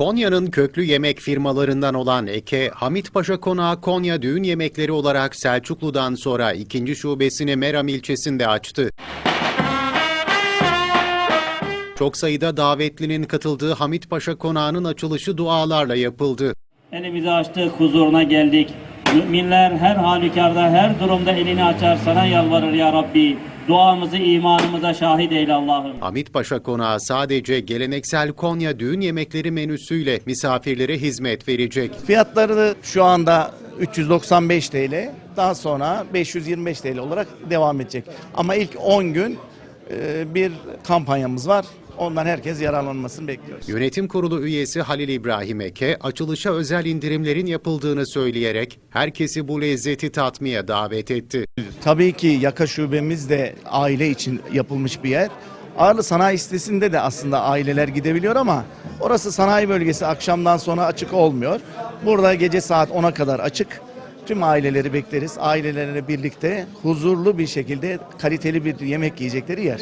Konya'nın köklü yemek firmalarından olan Eke, Hamitpaşa Konağı Konya Düğün Yemekleri olarak Selçuklu'dan sonra ikinci şubesini Meram ilçesinde açtı. Çok sayıda davetlinin katıldığı Hamitpaşa Konağı'nın açılışı dualarla yapıldı. Elimizi açtık, huzuruna geldik. Müminler her halükarda, her durumda elini açar, sana yalvarır ya Rabbi. Duamızı imanımıza şahit eyle Allah'ım. Hamitpaşa Konağı sadece geleneksel Konya düğün yemekleri menüsüyle misafirlere hizmet verecek. Fiyatları şu anda 395 TL, daha sonra 525 TL olarak devam edecek. Ama ilk 10 gün e, bir kampanyamız var. Ondan herkes yararlanmasını bekliyoruz. Yönetim Kurulu üyesi Halil İbrahim Eke, açılışa özel indirimlerin yapıldığını söyleyerek herkesi bu lezzeti tatmaya davet etti. Tabii ki yaka şubemiz de aile için yapılmış bir yer. Ağırlı sanayi sitesinde de aslında aileler gidebiliyor ama orası sanayi bölgesi akşamdan sonra açık olmuyor. Burada gece saat 10'a kadar açık. Tüm aileleri bekleriz. Ailelerle birlikte huzurlu bir şekilde kaliteli bir yemek yiyecekleri yer.